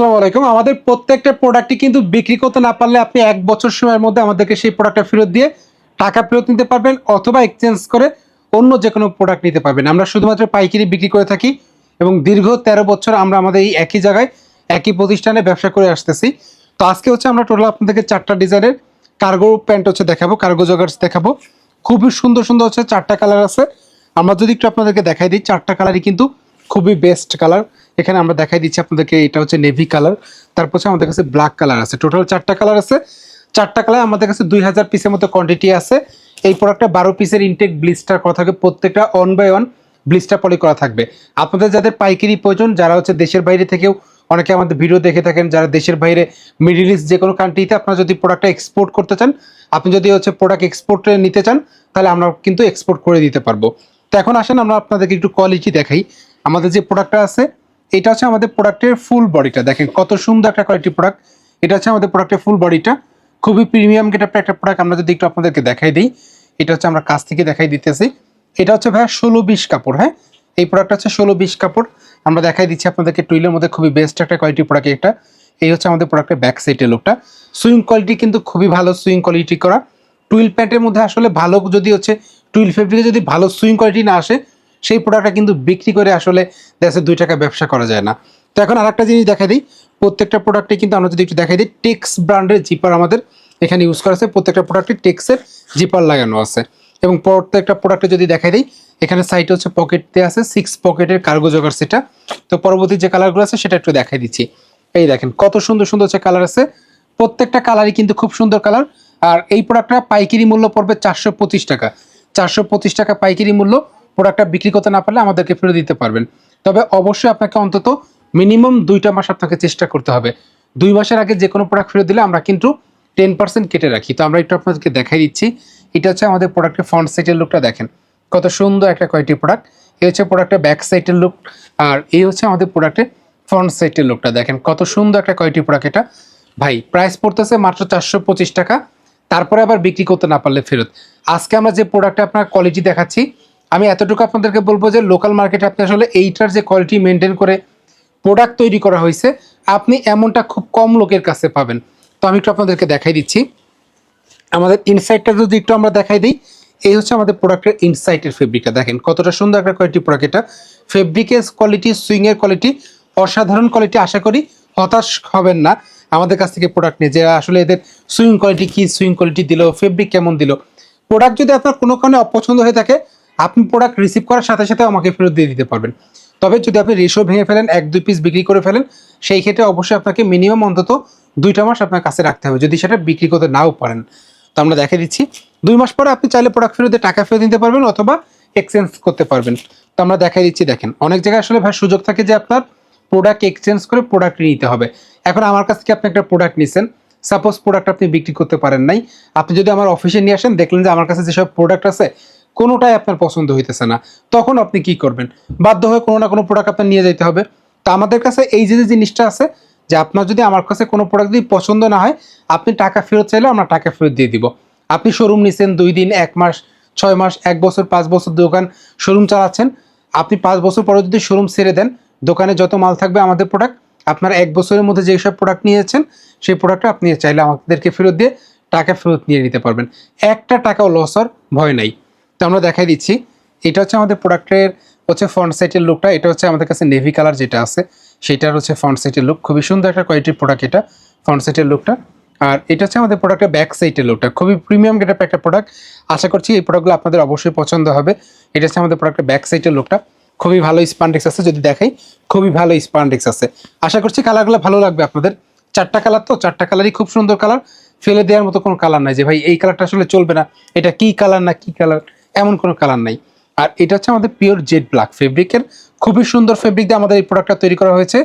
আসসালামু আলাইকুম। আমাদের প্রত্যেকটা প্রোডাক্টই কিন্তু বিক্রি করতে না পারলে আপনি এক বছর সময়ের মধ্যে আমাদেরকে সেই প্রোডাক্টটা ফেরত দিয়ে টাকা ফেরত নিতে পারবেন অথবা এক্সচেঞ্জ করে অন্য যে কোনো প্রোডাক্ট নিতে পারবেন। আমরা শুধুমাত্র পাইকারি বিক্রি করে থাকি এবং দীর্ঘ তেরো বছর আমরা আমাদের এই একই জায়গায়, একই প্রতিষ্ঠানে ব্যবসা করে আসতেছি। তো আজকে হচ্ছে আমরা টোটাল আপনাদেরকে চারটা ডিজাইনের কার্গো প্যান্ট হচ্ছে দেখাবো কার্গো জগার্স দেখাবো। খুবই সুন্দর সুন্দর হচ্ছে চারটা কালার আছে। আমরা যদি একটু আপনাদেরকে দেখাই দিই, চারটা কালারই কিন্তু খুবই বেস্ট কালার এখানে আমরা দেখাই দিচ্ছি আপনাদেরকে, এটা হচ্ছে নেভি কালার তারপর হচ্ছে আমাদের কাছে ব্ল্যাক কালার আছে। টোটাল চারটা কালার আছে। চারটা কালার আমাদের কাছে দুই হাজার পিসের মতো কোয়ান্টিটি আছে। এই প্রোডাক্টটা বারো পিসের ইনটেক ব্লিস্টার করা থাকবে প্রত্যেকটা one by one blister poly করা থাকবে। আপনাদের যাদের পাইকারি প্রয়োজন, যারা হচ্ছে দেশের বাইরে থেকেও অনেকে আমাদের ভিডিও দেখে থাকেন, যারা দেশের বাইরে মিডিল ইস্ট যে কোনো কান্ট্রিতে আপনারা যদি প্রোডাক্টটা এক্সপোর্ট করতে চান, আপনি যদি হচ্ছে প্রোডাক্ট এক্সপোর্ট নিতে চান, তাহলে আমরা কিন্তু এক্সপোর্ট করে দিতে পারব। তো এখন আসেন, আমরা আপনাদেরকে একটু কোয়ালিটি দেখাই। আমাদের যে প্রোডাক্টটা আছে, এটা হচ্ছে আমাদের প্রোডাক্টের ফুল বডিটা দেখেন কত সুন্দর একটা কোয়ালিটি প্রোডাক্ট এটা হচ্ছে আমাদের প্রোডাক্টের ফুল বডিটা খুবই প্রিমিয়াম গেটআপ একটা প্রোডাক্ট আমরা যদি একটু আপনাদেরকে দেখাই দিই, এটা হচ্ছে আমরা কাছ থেকে দেখাই দিতেছি। এটা হচ্ছে ভাইয়া ষোলো বিশ কাপড় হ্যাঁ? এই প্রোডাক্ট হচ্ছে ষোলো বিশ কাপড়। আমরা দেখাই দিচ্ছি আপনাদেরকে টুইলের মধ্যে খুবই বেস্ট একটা কোয়ালিটি প্রোডাক্ট এটা। এই হচ্ছে আমাদের প্রোডাক্টের ব্যাক সাইডের লোকটা। সুইং কোয়ালিটি কিন্তু খুবই ভালো সুইং কোয়ালিটি করা। টুইল প্যান্টের মধ্যে আসলে ভালো যদি হচ্ছে টুইল ফেব্রিকে যদি ভালো সুইং কোয়ালিটি না আসে সেই প্রোডাক্টটা কিন্তু বিক্রি করে আসলে দেশে দুই টাকা ব্যবসা করা যায় না। তো এখন আরেকটা জিনিস দেখাই দিই। প্রত্যেকটা প্রোডাক্টে কিন্তু আমরা যদি একটু দেখাই দিই টেক্স ব্র্যান্ডের জিপার আমাদের এখানে ইউজ করা আছে। প্রত্যেকটা প্রোডাক্টে টেক্সের জিপার লাগানো আছে। এবং প্রত্যেকটা প্রোডাক্টে যদি দেখাই দিই, এখানে সাইডে হচ্ছে পকেট আছে সিক্স পকেটের কার্গো জগার সেটা। তো পরবর্তী যে কালারগুলো আছে, সেটা একটু দেখাই দিচ্ছি। এই দেখেন, কত সুন্দর সুন্দর হচ্ছে কালার আছে। প্রত্যেকটা কালারই কিন্তু খুব সুন্দর কালার আর এই প্রোডাক্টটা পাইকারি মূল্য পড়বে চারশো পঁচিশ টাকা। চারশো পঁচিশ টাকা পাইকারি মূল্য। প্রোডাক্টটা বিক্রি করতে না পারলে আমাদেরকে ফেরত দিতে পারবেন। তবে অবশ্যই আপনাকে অন্তত মিনিমাম দুইটা মাস আপনাকে চেষ্টা করতে হবে। দুই মাসের আগে যে কোনো প্রোডাক্ট ফেরত দিলে আমরা কিন্তু টেন পার্সেন্ট কেটে রাখি। তো আমরা একটু আপনাদেরকে দেখাই দিচ্ছি। এটা হচ্ছে আমাদের প্রোডাক্টের ফ্রন্ট সাইডের লুকটা দেখেন। কত সুন্দর একটা কোয়ালিটি প্রোডাক্ট এই হচ্ছে প্রোডাক্টের ব্যাক সাইডের লুক আর এই হচ্ছে আমাদের প্রোডাক্টের ফ্রন্ট সাইডের লুকটা দেখেন। কত সুন্দর একটা কোয়ালিটি প্রোডাক্ট এটা। ভাই প্রাইস পড়তেছে মাত্র চারশো পঁচিশ টাকা। তারপরে আবার বিক্রি করতে না পারলে ফেরত। আজকে আমরা যে প্রোডাক্টটা আপনার কোয়ালিটি দেখাচ্ছি আমি এতটুকু আপনাদেরকে বলব যে লোকাল মার্কেটে আপনি আসলে এইটার যে কোয়ালিটি মেনটেন করে প্রোডাক্ট তৈরি করা হয়েছে, আপনি এমনটা খুব কম লোকের কাছে পাবেন। তো আমি একটু আপনাদেরকে দেখাই দিচ্ছি। আমাদের ইনসাইডটা যদি একটু আমরা দেখাই দিই, এই হচ্ছে আমাদের প্রোডাক্টের ইনসাইটের ফেব্রিকটা দেখেন, কতটা সুন্দর একটা কোয়ালিটি প্রোডাক্ট এটা। ফেব্রিকের কোয়ালিটি সুইংয়ের কোয়ালিটি অসাধারণ কোয়ালিটি আশা করি হতাশ হবেন না। আমাদের কাছ থেকে প্রোডাক্ট নিয়ে, যে আসলে এদের সুইং কোয়ালিটি কী সুইং কোয়ালিটি দিল ফেব্রিক কেমন দিল। প্রোডাক্ট যদি আপনার কোনো কারণে অপছন্দ হয়ে থাকে আপনি প্রোডাক্ট রিসিভ করার সাথে সাথে আমাকে ফেরত দিয়ে দিতে পারবেন। তবে যদি আপনি রেশো ভেঙে ফেলেন, এক, দুই পিস বিক্রি করে ফেলেন, সেই ক্ষেত্রে অবশ্যই আপনাকে মিনিমাম অন্তত দুইটা মাস আপনার কাছে রাখতে হবে, যদি সেটা বিক্রি করতে নাও পারেন। তো আমরা দেখে দিচ্ছি, দুই মাস পরে আপনি চাইলে প্রোডাক্ট ফেরত টাকা ফেরত দিতে পারবেন অথবা এক্সচেঞ্জ করতে পারবেন। তো আমরা দেখাই দিচ্ছি, দেখেন, অনেক জায়গায় আসলে ভাই সুযোগ থাকে যে আপনার প্রোডাক্ট এক্সচেঞ্জ করে প্রোডাক্ট নিতে হবে। এখন আমার কাছ থেকে আপনি একটা প্রোডাক্ট নিছেন সাপোজ প্রোডাক্ট আপনি বিক্রি করতে পারেন নাই। আপনি যদি আমার অফিসে নিয়ে আসেন, দেখলেন যে আমার কাছে যেসব প্রোডাক্ট আছে কোনোটাই আপনার পছন্দ হইতেছে না। তখন আপনি কি করবেন? বাধ্য হয়ে কোনো না কোনো প্রোডাক্ট আপনার নিয়ে যেতে হবে। তো আমাদের কাছে এই যে জিনিসটা আছে, যে আপনার যদি আমার কাছে কোনো প্রোডাক্ট যদি পছন্দ না হয়, আপনি টাকা ফেরত চাইলে আমরা টাকা ফেরত দিয়ে দিব। আপনি শোরুম নিছেন দুই দিন, এক মাস, ছয় মাস, এক বছর, পাঁচ বছর দোকান শোরুম চালাচ্ছেন। আপনি পাঁচ বছর পরে যদি শোরুম ছেড়ে দেন, দোকানে যত মাল থাকবে আমাদের প্রোডাক্ট আপনার এক বছরের মধ্যে যেই সব প্রোডাক্ট নিয়েছেন, সেই প্রোডাক্টটা আপনি চাইলে আমাদেরকে ফেরত দিয়ে টাকা ফেরত নিয়ে নিতে পারবেন। একটা টাকাও লস হওয়ার ভয় নাই। তো আমরা দেখাই দিচ্ছি। এটা হচ্ছে আমাদের প্রোডাক্টের হচ্ছে ফ্রন্ট সাইটের লুকটা এটা হচ্ছে আমাদের কাছে নেভি কালার যেটা আছে, সেটার হচ্ছে ফ্রন্ট সাইটের লুক খুবই সুন্দর একটা কোয়ালিটির প্রোডাক্ট এটা ফ্রন্ট সাইটের লুকটা আর এটা হচ্ছে আমাদের প্রোডাক্টের ব্যাক সাইটের লুকটা খুবই প্রিমিয়াম গেটআপ একটা প্রোডাক্ট আশা করছি এই প্রোডাক্টগুলো আপনাদের অবশ্যই পছন্দ হবে। এটা হচ্ছে আমাদের প্রোডাক্টের ব্যাক সাইটের লুকটা খুবই ভালো স্পান্ডেক্স আছে, যদি দেখাই, খুবই ভালো স্পান্ডেক্স আছে। আশা করছি কালারগুলো ভালো লাগবে আপনাদের। চারটা কালার তো, চারটা কালারই খুব সুন্দর কালার ফেলে দেওয়ার মতো কোনো কালার নাই যে, ভাই, এই কালারটা আসলে চলবে না। এটা কি কালার না কি কালার এমন কোনো কালার নাই। আর এটা হচ্ছে আমাদের পিওর জেড ব্ল্যাক ফেব্রিকের খুবই সুন্দর ফেব্রিক দিয়ে আমাদের এই প্রোডাক্টটা তৈরি করা হয়েছে।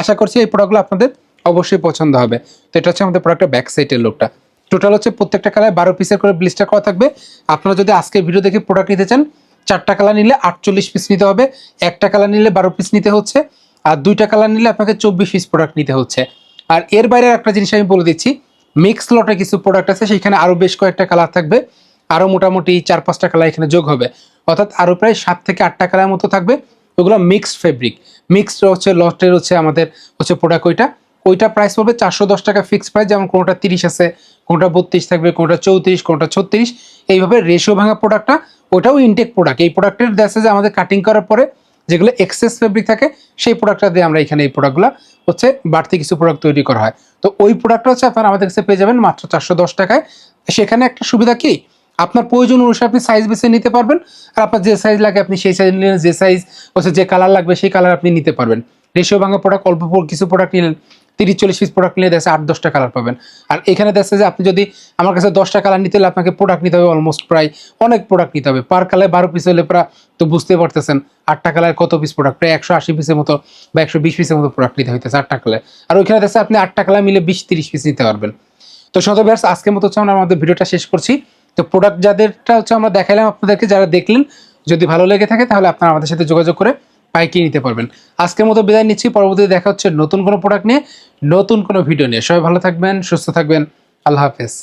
আশা করছি এই প্রোডাক্টগুলো আপনাদের অবশ্যই পছন্দ হবে। তো এটা হচ্ছে আমাদের প্রোডাক্টের ব্যাক সাইডের লোকটা টোটাল হচ্ছে প্রত্যেকটা কালার বারো পিসের করে ব্লিস্টার করা থাকবে। আপনারা যদি আজকের ভিডিও দেখে প্রোডাক্ট নিতে চান, চারটা কালার নিলে আটচল্লিশ পিস নিতে হবে, একটা কালার নিলে বারো পিস নিতে হচ্ছে, আর দুইটা কালার নিলে আপনাকে চব্বিশ পিস প্রোডাক্ট নিতে হচ্ছে। আর এর বাইরে একটা জিনিস আমি বলে দিচ্ছি মিক্স লটে কিছু প্রোডাক্ট আছে সেখানে আরও বেশ কয়েকটা কালার থাকবে। আরও মোটামুটি চার পাঁচটা কালার এখানে যোগ হবে। অর্থাৎ আরও প্রায় সাত থেকে আটটা কালার মতো থাকবে। ওগুলো মিক্সড ফেব্রিক মিক্সড হচ্ছে লটের হচ্ছে আমাদের হচ্ছে প্রোডাক্ট ওইটা। ওইটা প্রাইস পড়বে চারশো দশ টাকা ফিক্সড প্রাইস যেমন কোনোটা তিরিশ আছে, কোনোটা বত্রিশ থাকবে, কোনোটা চৌত্রিশ, কোনোটা ছত্রিশ। এইভাবে রেশিও ভাঙা প্রোডাক্টটা ওটাও ইনটেক প্রোডাক্ট এই প্রোডাক্টের দেখা যে আমাদের কাটিং করার পরে যেগুলো এক্সেস ফেব্রিক থাকে, সেই প্রোডাক্টটা দিয়ে আমরা এখানে এই প্রোডাক্টগুলো হচ্ছে বাড়তি কিছু প্রোডাক্ট তৈরি করা হয়। তো ওই প্রোডাক্টটা হচ্ছে আপনারা আমাদের কাছে পেয়ে যাবেন মাত্র চারশো দশ টাকায়। সেখানে একটা সুবিধা কি? আপনার প্রয়োজন অনুসারে আপনি সাইজ বেছে নিতে পারবেন আর আপনার যে সাইজ লাগে আপনি সেই সাইজ নিলেন, যে সাইজ হচ্ছে যে কালার লাগবে সেই কালার আপনি নিতে পারবেন। রেশিও ভাঙা প্রোডাক্ট অল্প কিছু প্রোডাক্ট নিলেন, তিরিশ, চল্লিশ পিস প্রোডাক্ট নিলে দেখছে আট, দশটা কালার পাবেন। আর এখানে দেখছে যে আপনি যদি আমার কাছে দশটা কালার নিতে হলে আপনাকে প্রোডাক্ট নিতে হবে অলমোস্ট প্রায় অনেক প্রোডাক্ট নিতে হবে। পার কালার বারো পিস হলে প্রায় তো বুঝতে পারতেছেন, আটটা কালার কত পিস প্রোডাক্ট প্রায় একশো আশি পিসের মতো বা একশো বিশ পিসের মতো প্রোডাক্ট নিতে হইতেছে আটটা কালার আর ওইখানে দেখছে আপনি আটটা কালার মিলে বিশ, তিরিশ পিস নিতে পারবেন। তো শত ব্যাস আজকের মতো আমরা আমাদের ভিডিওটা শেষ করছি। তো প্রোডাক্ট যাদেরটা হচ্ছে আমরা দেখালাম আপনাদেরকে, যারা দেখলেন, যদি ভালো লেগে থাকে তাহলে আপনারা আমাদের সাথে যোগাযোগ করে পাইকিয়ে নিতে পারবেন। আজকের মতো বিদায় নিচ্ছি, পরবর্তীতে দেখা হচ্ছে নতুন কোনো প্রোডাক্ট নিয়ে, নতুন কোনো ভিডিও নিয়ে। সবাই ভালো থাকবেন, সুস্থ থাকবেন, আল্লাহ হাফেজ।